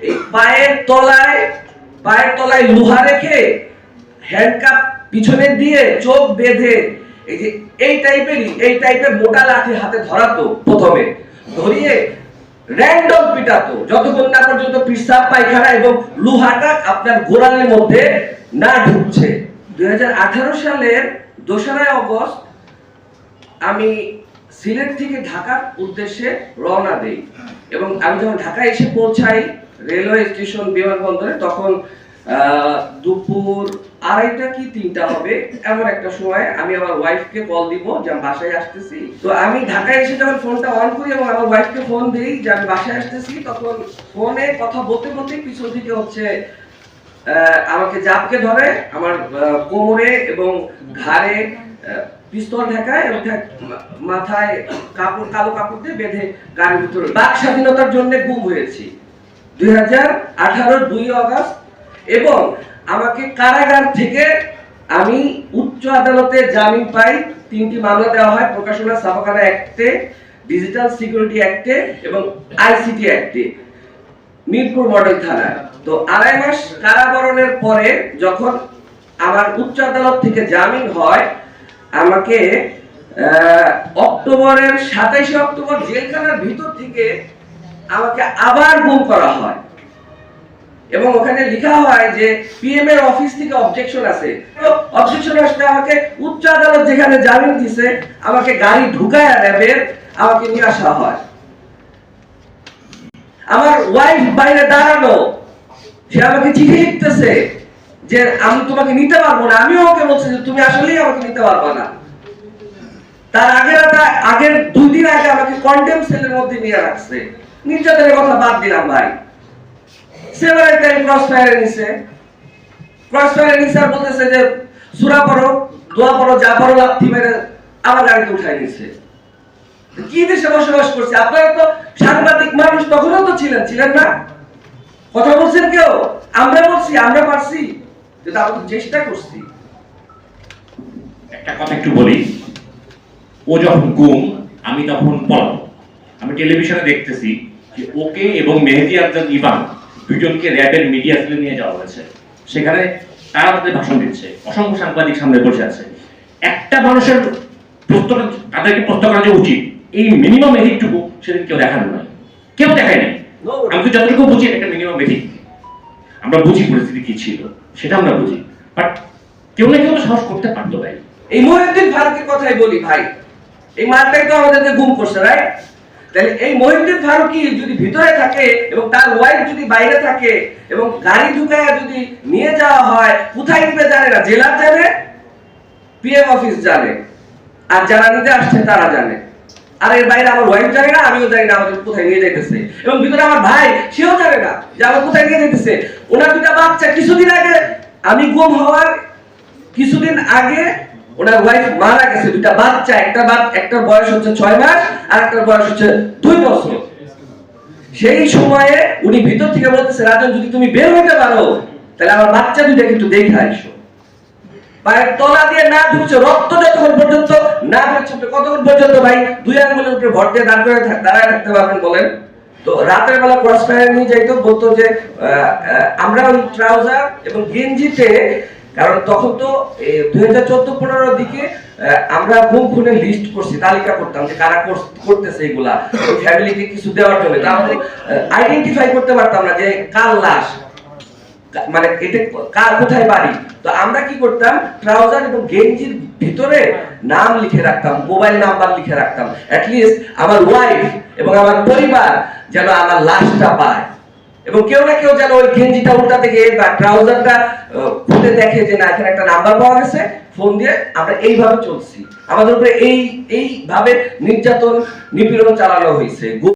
এই পায়ের তলায় পায়ের তলায় লোহা রেখে হ্যান্ডকাপ পিছনে দিয়ে চোখ বেঁধে, এই যে এই টাইপেরই এই টাইপের মোটা লাঠি হাতে ধরাতো প্রথমে। ধরিয়ে র্যান্ডম পিটাতো, যতক্ষণ না পর্যন্ত পিসাব পায়খানা এবং লোহাটা আপনার গোড়ালির মধ্যে না ঢুকছে। দুই হাজার আঠারো সালের দোসরা অগস্ট আমি সিলেট থেকে ঢাকার উদ্দেশ্যে রওনা দেই। এবং আমি যখন ঢাকায় এসে পৌঁছাই রেলওয়ে স্টেশন বিমানবন্দরে, তখন দুপুর আড়াইটা কি তিনটা হবে এমন একটা সময় আমি আমার ওয়াইফকে কল দিব যে আমি বাসায় আসতেছি। তো আমি ঢাকায় এসে যখন ফোনটা অন করি এবং আমার ওয়াইফকে ফোন দিই যে আমি বাসায় আসতেছি, তখন ফোনে কথা বলতে বলতে পিছন থেকে হচ্ছে আমাকে জাপকে ধরে, আমার কোমরে এবং ঘাড়ে পিস্তল ঢাকায় এবং মাথায় কাপড়, কালো কাপড় দিয়ে বেঁধে গাড়ির ভিতরে বাক স্বাধীনতার জন্য গুম হয়েছি। দুই হাজার আঠারোর দুই আগস্ট এবং আমাকে কারাগার থেকে আমি উচ্চ আদালতে জামিন পাই। তিনটি মামলা দেওয়া হয় প্রকাশনা ছাপাখানা অ্যাক্টে, ডিজিটাল সিকিউরিটি অ্যাক্টে এবং আইসিটি অ্যাক্টে, মিরপুর মডেল থানা তো আড়াই মাস কারাবরণের পরে যখন আমার উচ্চ আদালত থেকে জামিন হয় আমাকে অক্টোবরের সাতাইশে অক্টোবর জেলখানার ভিতর থেকে আমাকে আবার গুম করা হয়। এবং ওখানে লেখা হয় যে পিএম এর অফিস থেকে অবজেকশন আছে অবজেকশন আসলে আমাকে উচ্চ আদালত যেখানে জামিন দিছে, আমাকে গাড়ি ঢুকায় র্যাবের আমাকে নিয়ে আসা হয়। আমার ওয়াইফ বাইরে দাঁড়ানো, সে আমাকে চিঠি লিখতেছে। যে আমি তোমাকে নিতে পারব না, আমিও ওকে বলছি যে তুমি আসলেই আমাকে নিতে পারবে না। তার রাতে- আগের দুই দিন আগে আমাকে কন্ডেম সেলের মধ্যে নিয়ে রাখছে। নির্যাতনের কথা বাদ দিলাম ভাই। সেভারেল টাইম ক্রস ফায়ারে নিছে। ক্রস ফায়ারে নিছে আর বলতেছে যে, সুরা পড়ো, দোয়া পড়ো, যা পড়ো লাথি মেরে আমার গাড়িতে উঠাই নিছে কি দেশে বসবাস করছে? আপনারা তো সাংবাদিক মানুষ তখনও তো ছিলেন ছিলেন না? কথা বলছেন কেউ? আমরা বলছি, আমরা পারছি। আমরা তো চেষ্টা করছি। একটা কথা একটু বলি। ও যখন গুম আমি তখন পলাতক আমি টেলিভিশনে দেখতেছি যে ওকে এবং মেহেদি আফজাদ ইভান দুজনকে র্যাবের মিডিয়া সেলে নিয়ে যাওয়া হয়েছে। সেখানে তারা তাদের ভাষণ দিচ্ছে। অসংখ্য সাংবাদিক সামনে বসে আছে। একটা মানুষের প্রশ্ন তাদেরকে প্রশ্ন করা উচিত এই মিনিমাম এদিকটুকু সেদিন কেউ দেখানো নয় কেউ দেখায় নাই. আমি তো যতটুকু বুঝি একটা মিনিমাম এদিক। আমরা বুঝি পরিস্থিতি কি ছিল, সেটা আমরা বুঝি। বাট কেউ না কেউ তো সাহস করতে পারতো ভাই। এই মহিউদ্দিন ফারুকের কথাই বলি ভাই। এই মারটাই তো আমাদেরকে গুম করছে রাইট তাহলে এই মহিউদ্দিন ফারুকি যদি ভিতরে থাকে এবং তার ওয়াইফ যদি বাইরে থাকে এবং গাড়ি ঢুকায় যদি নিয়ে যাওয়া হয়, কোথায় নিবে জানে না? জেলার জানে? পিএম অফিস জানে। আর যারা নিতে আসছে তারা জানে। আর এর বাইরে আমার ওয়াইফ জানে না, আমিও জানি না আমাদের কোথায় নিয়ে যাইতেছে। এবং ভিতরে আমার ভাই, সেও জানে না যে আমার কোথায় নিয়ে যেতেছে ওনার দুটা বাচ্চা কিছুদিন আগে আমি গুম হওয়ার কিছুদিন আগে ওনার ওয়াইফ মারা গেছে। দুটা বাচ্চা, একটা একটার বয়স হচ্ছে ছয় মাস আর একটার বয়স হচ্ছে দুই বছর। সেই সময়ে উনি ভিতর থেকে বলতেছে, রাজন, যদি তুমি বের হতে পারো, তাহলে আমার বাচ্চা দুইটা কিন্তু দেখে আইসো পায়ের তলা দিয়ে না ঢুকছে রক্ত যতক্ষণ পর্যন্ত না ঢুকছে কতক্ষণ পর্যন্ত ভাই দুই আঙ্গুলের উপরে ভর দিয়ে দাঁড় করে দাঁড়ায় থাকতে পারবেন বলেন? তো রাতের বেলা ক্রস ফায়ার নিয়ে যাইতো, বলতো যে আমরা ওই ট্রাউজার এবং গেঞ্জিতে, কারণ তখন তো দুই হাজার চোদ্দ পনেরোর দিকে আমরা গুম খুনে লিস্ট করছি, তালিকা করতাম যে কারা করতেছে এগুলা। ফ্যামিলিকে কিছু দেওয়ার জন্য। তা আমাদের আইডেন্টিফাই করতে পারতাম না যে কার লাশ। মানে এটা কার কোথায় বাড়ি? তো আমরা কি করতাম ট্রাউজার এবং গেঞ্জির ভিতরে নাম লিখে রাখতাম মোবাইল নাম্বার লিখে রাখতাম। লিস্ট আমার ওয়াইফ এবং আমার পরিবার যেন আমার লাশটা পায়। এবং কেউ না কেউ যেন ওই গেঞ্জিটা উল্টা থেকে বা ট্রাউজারটা খুলে দেখে যে না, এখানে একটা নাম্বার পাওয়া গেছে ফোন দিয়ে আমরা এইভাবে চলছি। আমাদের উপরে এই, এইভাবে নির্যাতন, নিপীড়ন চালানো হয়েছে।